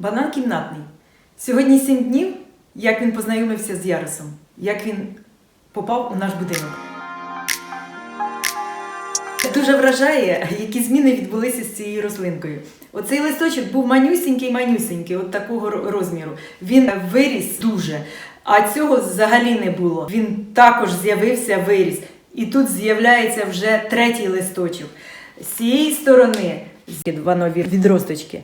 Банан кімнатний. Сьогодні сім днів, як він познайомився з Яросом, як він попав у наш будинок. Дуже вражає, які зміни відбулися з цією рослинкою. Оцей листочок був манюсінький, манюсінький, от такого розміру. Він виріс дуже, а цього взагалі не було. Він також з'явився, виріс. І тут з'являється вже третій листочок. З цієї сторони є відросточки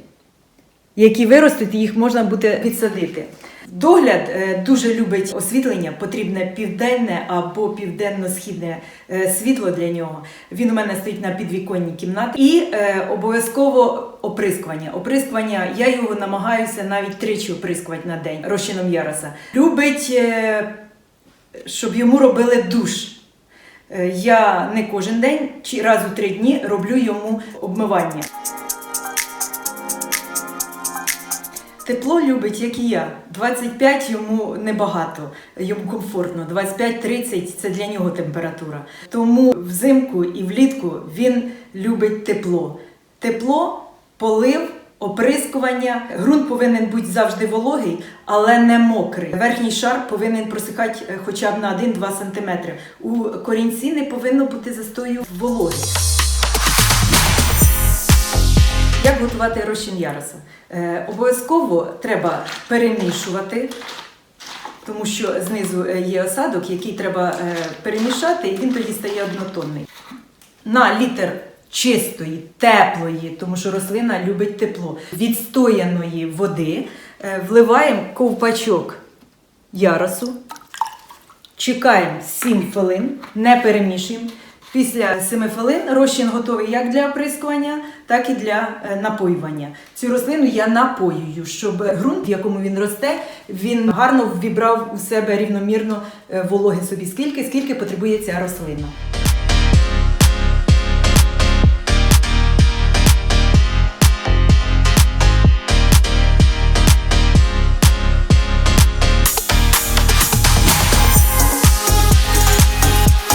які виростуть, їх можна буде підсадити. Догляд е, дуже любить освітлення, потрібне південне або південно-східне е, світло для нього. Він у мене стоїть на підвіконній кімнаті. І е, обов'язково оприскування. Оприскування я його намагаюся навіть тричі оприскувати на день розчином яроса. Любить, е, щоб йому робили душ. Е, Я не кожен день чи раз у три дні роблю йому обмивання. Тепло любить, як і я. 25 йому небагато, йому комфортно. 25-30 це для нього температура. Тому взимку і влітку він любить тепло. Тепло, полив, оприскування. Ґрунт повинен бути завжди вологий, але не мокрий. Верхній шар повинен просихати е, хоча б на 1-2 см. У корінці не повинно бути застою вологи. Як готувати розчин яроса? Е, обов'язково треба перемішувати, тому що знизу е, є осадок, який треба е, перемішати, і він тоді стає однотонний. На літр чистої, теплої, тому що рослина любить тепло, відстояної води е, вливаємо ковпачок яросу, чекаємо 7 хвилин, не перемішуємо. Після 7 хвилин розчин готовий як для оприскування, так і для е, напоювання. Цю рослину я напоюю, щоб ґрунт, в якому він росте, він гарно ввібрав у себе рівномірно е, вологи собі скільки, скільки потребує ця рослина.